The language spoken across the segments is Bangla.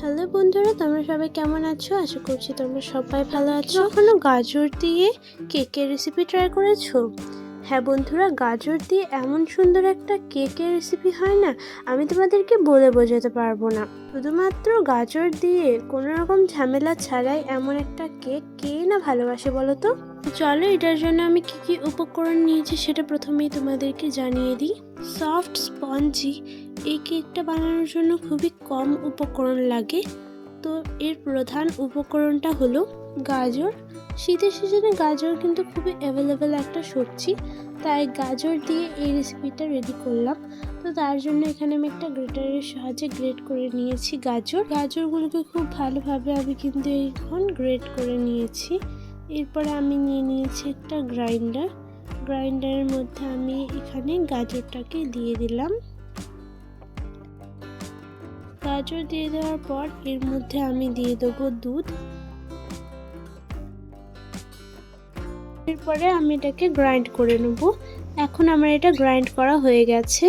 হ্যালো বন্ধুরা, তোমরা সবাই কেমন আছো? আশা করছি তোমরা সবাই ভালো আছো। কখনো গাজর দিয়ে কেকের রেসিপি ট্রাই করেছ? হ্যাঁ বন্ধুরা, গাজর দিয়ে এমন সুন্দর একটা কেকের রেসিপি হয় না, আমি তোমাদেরকে বলে বোঝাতে পারব না। শুধুমাত্র গাজর দিয়ে কোনো রকম ঝামেলা ছাড়াই এমন একটা কেক কে না ভালোবাসে বলো তো? চলো, এটার জন্য আমি কি কি উপকরণ নিয়েছি সেটা প্রথমেই তোমাদেরকে জানিয়ে দিই। সফট স্পঞ্জি, এই কেকটা বানানোর জন্য খুবই কম উপকরণ লাগে। তো এর প্রধান উপকরণটা হলো গাজর। শীতের সিজনে গাজর কিন্তু খুবই অ্যাভেলেবেল একটা সবজি। তাই গাজর দিয়ে এই রেসিপিটা রেডি করলাম। তো তার জন্য এখানে আমি একটা গ্রেটারের সাহায্যে গ্রেট করে নিয়েছি গাজর। গাজরগুলোকে খুব ভালোভাবে আমি কিন্তু এখন গ্রেট করে নিয়েছি। এরপরে আমি নিয়ে নিয়েছি একটা গ্রাইন্ডার গ্রাইন্ডারের মধ্যে আমি এখানে গাজরটাকে দিয়ে দিলাম। গাজর দিয়ে দেওয়ার পর এর মধ্যে আমি দিয়ে দেবো দুধ। এরপরে আমি এটাকে গ্রাইন্ড করে নেব। এখন আমার এটা গ্রাইন্ড করা হয়ে গেছে।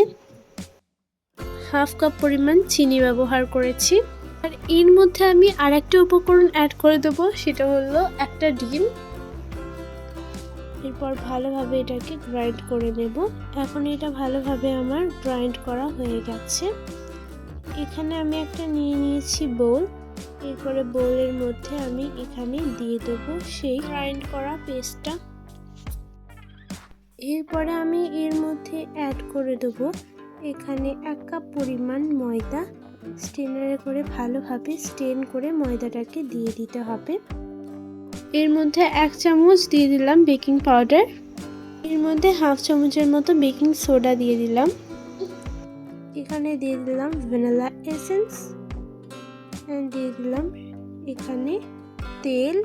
হাফ কাপ পরিমাণ চিনি ব্যবহার করেছি। আর এর মধ্যে আমি আর একটা উপকরণ অ্যাড করে দেবো, সেটা হলো একটা ডিম। এরপর ভালোভাবে এটাকে গ্রাইন্ড করে নেব। এখন এটা ভালোভাবে আমার গ্রাইন্ড করা হয়ে গেছে। এখানে আমি একটা নিয়ে নিয়েছি বোল। এরপরে বোলের মধ্যে আমি এখানে দিয়ে দেবো সেই গ্রাইন্ড করা পেস্টটা। এরপরে আমি এর মধ্যে অ্যাড করে দেবো এখানে এক কাপ পরিমাণ ময়দা। স্টেনারে করে ভালোভাবে স্টেন করে ময়দাটাকে দিয়ে দিতে হবে। এর মধ্যে এক চামচ দিয়ে দিলাম বেকিং পাউডার এর মধ্যে হাফ চামচের মতো বেকিং সোডা দিয়ে দিলাম। এখানে দিয়ে দিলাম ভ্যানিলা এসেন্স। দিয়ে দিলাম এখানে তেল।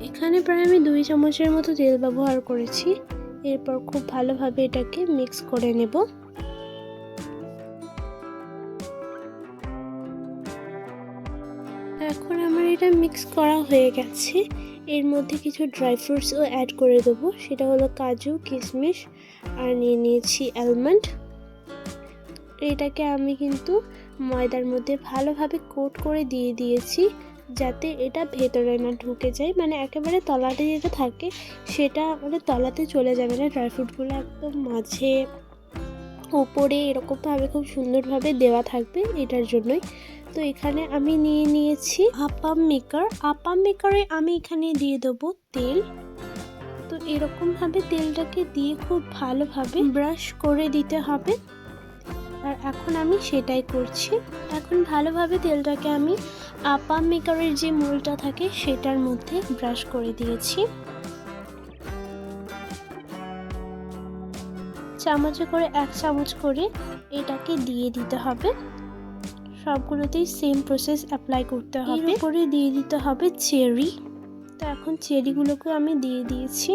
এখানে প্রায় আমি দুই চামচের মতো তেল ব্যবহার করেছি। এরপর খুব ভালোভাবে এটাকে মিক্স করে নেব। এখন আমার এটা মিক্স করা হয়ে গেছে। এর মধ্যে কিছু ড্রাই ফ্রুটসও অ্যাড করে দেবো। সেটা হলো কাজু, কিশমিশ, আর নিয়ে নিয়েছি অ্যালমন্ড এটাকে আমি কিন্তু ময়দার মধ্যে ভালোভাবে কোট করে দিয়ে দিয়েছি, যাতে এটা ভেতরে না ঢুকে যায়। মানে একেবারে তলাতে যেটা থাকে, সেটা মানে তলাতে চলে যাবে না। ড্রাই ফ্রুটগুলো একদম মাঝে ওপরে এরকমভাবে খুব সুন্দরভাবে দেওয়া থাকবে এটার জন্যই। তো এখানে আমি নিয়ে নিয়েছি আপাম মেকার। আপাম মেকারে আমি এখানে দিয়ে দেবো তেল। তো এরকমভাবে তেলটাকে দিয়ে খুব ভালোভাবে ব্রাশ করে দিতে হবে। আর এখন আমি সেটাই করছি। এখন ভালোভাবে তেলটাকে আমি আপাম মেকারের যে মূলটা থাকে সেটার মধ্যে ব্রাশ করে দিয়েছি। চামচে করে এক চামচ করে এটাকে দিয়ে দিতে হবে। সবগুলোতেই সেম প্রসেস অ্যাপ্লাই করতে হবে। করে দিয়ে দিতে হবে চেরি। তো এখন চেরিগুলোকে আমি দিয়ে দিয়েছি।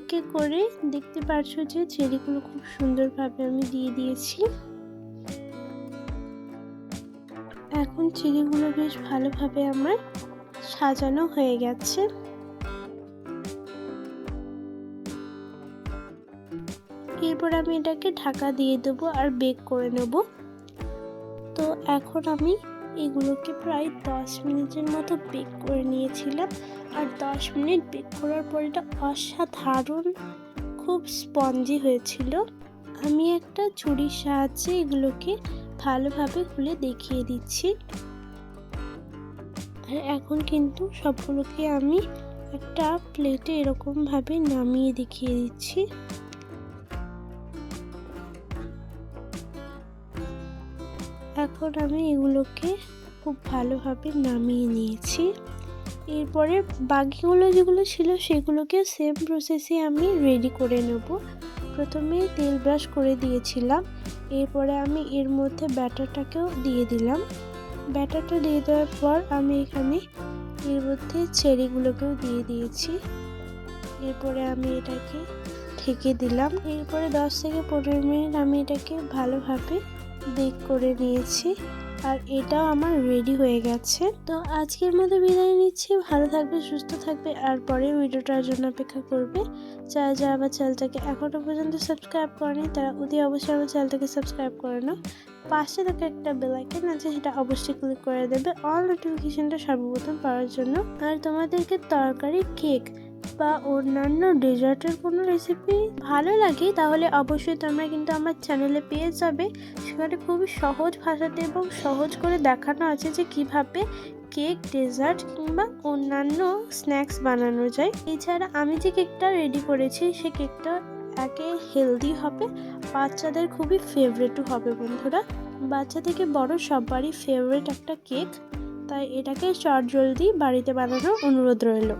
একে করে দেখতে পারছ যে চেরিগুলো খুব সুন্দরভাবে আমি দিয়ে দিয়েছি। এখন চেরিগুলো বেশ ভালোভাবে আমার সাজানো হয়ে গেছে। এরপর আমি এটাকে ঢাকা দিয়ে দেবো আর বেক করে নেব। তো এখন আমি এগুলোকে প্রায় দশ মিনিটের মতো বেক করে নিয়েছিলাম। আর দশ মিনিট বেক করার পর এটা অসাধারণ খুব স্পঞ্জি হয়েছিল। আমি একটা ছুরির সাহায্যে এগুলোকে ভালোভাবে খুলে দেখিয়ে দিচ্ছি। আর এখন কিন্তু সবগুলোকে আমি একটা প্লেটে এরকমভাবে নামিয়ে দেখিয়ে দিচ্ছি। এখন আমি এগুলোকে খুব ভালোভাবে নামিয়ে নিয়েছি। এরপরে বাকিগুলো যেগুলো ছিল সেগুলোকে সেম প্রসেসে আমি রেডি করে নেব। প্রথমে তেল ব্রাশ করে দিয়েছিলাম। এরপরে আমি এর মধ্যে ব্যাটারটাকেও দিয়ে দিলাম। ব্যাটারটা দিয়ে দেওয়ার পর আমি এখানে এর মধ্যে চেরিগুলোকেও দিয়ে দিয়েছি। এরপরে আমি এটাকে ঢেকে দিলাম। এরপরে দশ থেকে পনেরো মিনিট আমি এটাকে ভালোভাবে বেক করে নিয়েছি আর এটাও আমার রেডি হয়ে গেছে। তো আজকের মতো বিদায় নিচ্ছি। ভালো থাকবে, সুস্থ থাকবে আর পরের ভিডিওটার জন্য অপেক্ষা করবে। যারা যারা আমার চ্যানেলটাকে এখনও পর্যন্ত সাবস্ক্রাইব করেনি, তারা অতি অবশ্যই আমার চ্যানেলটাকে সাবস্ক্রাইব করে নাও। পাশে থাকা একটা বেলাইকেন আছে, সেটা অবশ্যই ক্লিক করে দেবে। অল নোটিফিকেশনটা সর্বপ্রথম পাওয়ার জন্য। আর তোমাদেরকে তরকারি কেক বা অন্যান্য ডেজার্টের কোনো রেসিপি ভালো লাগে, তাহলে অবশ্যই তোমরা কিন্তু আমার চ্যানেলে পেয়ে যাবে। সেখানে খুবই সহজ ভাষাতে এবং সহজ করে দেখানো আছে যে কীভাবে কেক ডেজার্ট কিংবা অন্যান্য স্ন্যাক্স বানানো যায়। এছাড়া আমি যে কেকটা রেডি করেছি, সে কেকটা একে হেলদি হবে, বাচ্চাদের খুবই ফেভারেটও হবে বন্ধুরা। বাচ্চা থেকে বড় সবারই ফেভারিট একটা কেক তাই এটাকে চট জলদি বাড়িতে বানানোর অনুরোধ রইল।